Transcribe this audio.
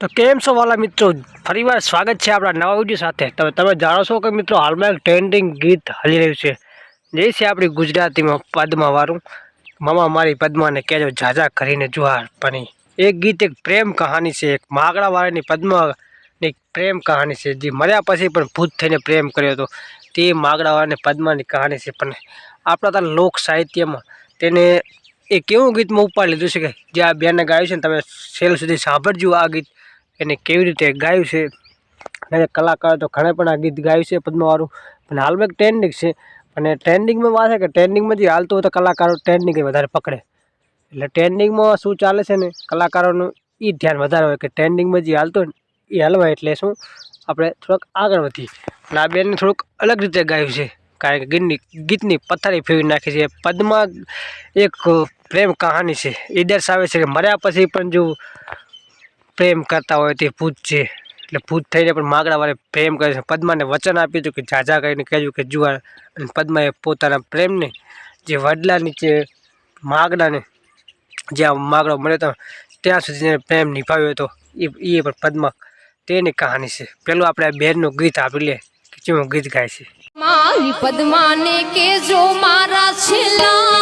તો કેમ છો વાલા મિત્રો? ફરીવાર સ્વાગત છે આપણા નવા વીડિયો સાથે. તમે તમે જાણો છો કે મિત્રો, હાલમાં એક ટ્રેન્ડિંગ ગીત હલી રહ્યું છે. જે છે આપણી ગુજરાતીમાં પદ્માવાળું મામા મારી પદ્માને કહેજો ઝાઝા કરીને જુહાર પણ એક ગીત, એક પ્રેમ કહાની છે. એક માગડાવાળાની પદ્માની પ્રેમ કહાની છે. જે મર્યા પછી પણ ભૂત થઈને પ્રેમ કર્યો હતો. તે માગડાવાળાની પદ્માની કહાની છે. પણ આપણા ત્યાં લોક સાહિત્યમાં તેને એ કેવું ગીતમાં ઉપાડી લીધું છે કે જે આ બેને ગાયું છે ને તમે સેલ સુધી સાંભળજો આ ગીત. એને કેવી રીતે ગાયું છે? અને કલાકારો તો ઘણા પણ આ ગીત ગાયું છે પદ્માવાળું. પણ હાલમાં એક ટ્રેન્ડિંગ છે. અને ટ્રેન્ડિંગમાં વાત છે કે ટ્રેન્ડિંગમાં જે હાલતું હોય તો કલાકારો ટ્રેન્ડિંગ વધારે પકડે. એટલે ટ્રેન્ડિંગમાં શું ચાલે છે ને? કલાકારોનું એ ધ્યાન વધારે હોય કે ટ્રેન્ડિંગમાં જે હાલતું હોય એ હાલવાય એટલે શું? આપણે થોડોક આગળ વધીએ. અને આ બેનને થોડુંક અલગ રીતે ગાયું છે. કારણ કે ગીતની ગીતની પથારી ફેરવી નાખી છે. પદ્મા એક પ્રેમ કહાની છે. એ દર્શાવે છે કે મર્યા પછી પણ જો પ્રેમ કરતા હોય તે ભૂત છે. એટલે ભૂત થઈને પણ માગડા વાળે પ્રેમ કરે છે. પદ્માને વચન આપ્યું હતું કે ઝાઝા કરીને કહેજો કે જુવાર અને પદ્માએ પોતાના પ્રેમને જે વડલા નીચે માગડાને જ્યાં માગડો મળ્યો હતો ત્યાં સુધી પ્રેમ નિભાવ્યો હતો. એ એ પણ પદ્મા તેની કહાની છે. પેલું આપણે બેનનું ગીત આપી લે કે જેવું ગીત ગાય છે. મારી પદ્માને કેજો મારા છેલ્લા